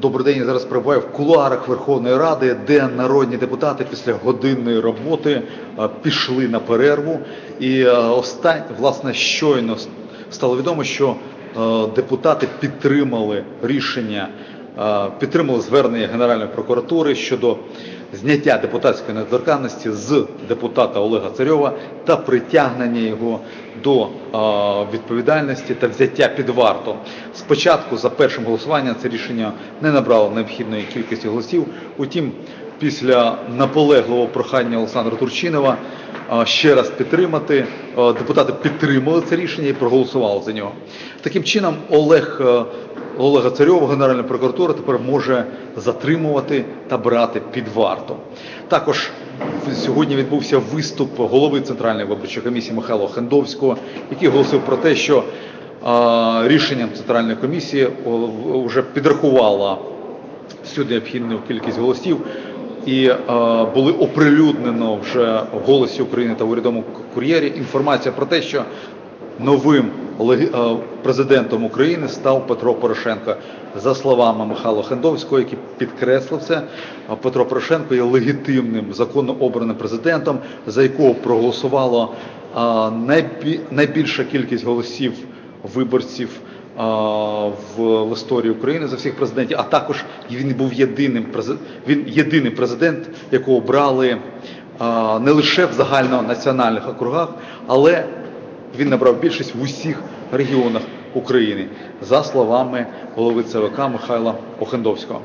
Добрий день, я зараз перебуваю в кулуарах Верховної Ради, де народні депутати після годинної роботи пішли на перерву. І останнє, власне, щойно стало відомо, що депутати підтримали рішення, підтримали звернення Генеральної прокуратури щодо зняття депутатської недоторканності з депутата Олега Царьова та притягнення його до е, відповідальності та взяття під варту. Спочатку за першим голосуванням це рішення не набрало необхідної кількості голосів. Утім, після наполегливого прохання Олександра Турчинова е, ще раз підтримати, е, депутати підтримали це рішення і проголосували за нього. Таким чином, Олег Олега Царьова, Генеральна прокуратура тепер може затримувати та брати під варту. Також сьогодні відбувся виступ голови Центральної виборчої комісії Михайла Хендовського, який голосив про те, що рішенням Центральної комісії вже підрахувала всю необхідну кількість голосів. І е, були оприлюднено вже в голосі України та в урядовому кур'єрі інформація про те, що новим е, президентом України став Петро Порошенко. За словами Михайла Хендовського, який підкреслив це, е, Петро Порошенко є легітимним законно обраним президентом, за якого проголосувало е, найбільша кількість голосів виборців в, історії України за всіх президентів, а також він був єдиним він єдиний президент, якого брали не лише в загальнонаціональних округах, але він набрав більшість в усіх регіонах України, за словами голови ЦВК Михайла Охендовського.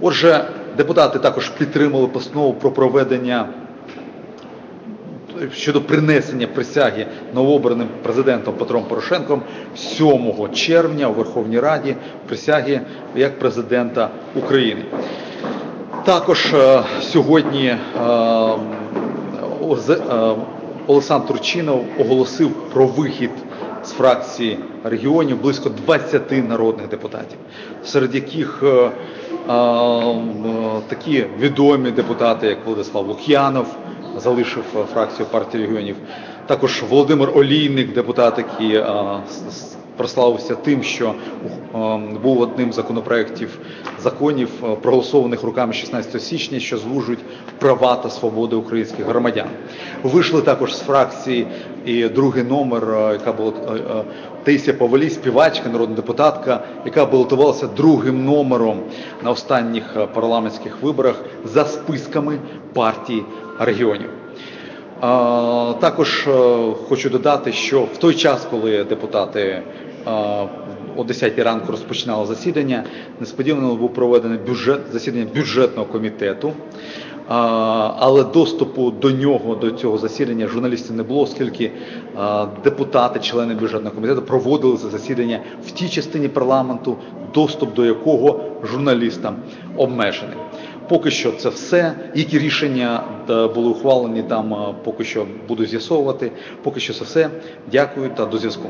Отже, депутати також підтримали постанову про проведення щодо принесення присяги новообраним президентом Петром Порошенком 7 червня у Верховній Раді присяги як президента України. Також е, сьогодні е, е, Олександр Турчинов оголосив про вихід з фракції регіонів близько 20 народних депутатів, серед яких е, е, такі відомі депутати, як Владислав Лук'янов, залишив е, фракцію партії регіонів. Також Володимир Олійник, депутат, який е, прославився тим, що е, був одним з законопроєктів законів, е, проголосованих руками 16 січня, що звужують права та свободи українських громадян. Вийшли також з фракції і другий номер, е, яка була Таїсія Павелій, співачка, народна депутатка, яка балотувалася другим номером на останніх парламентських виборах за списками партій регіонів. Також хочу додати, що в той час, коли депутати о 10 ранку розпочинали засідання, несподівано був проведений бюджет, засідання бюджетного комітету. Але доступу до нього, до цього засідання журналістів не було, оскільки депутати, члени бюджетного комітету проводили це засідання в тій частині парламенту, доступ до якого журналістам обмежений. Поки що це все. Які рішення е, були ухвалені там, е, поки що буду з'ясовувати. Поки що це все. Дякую та до зв'язку.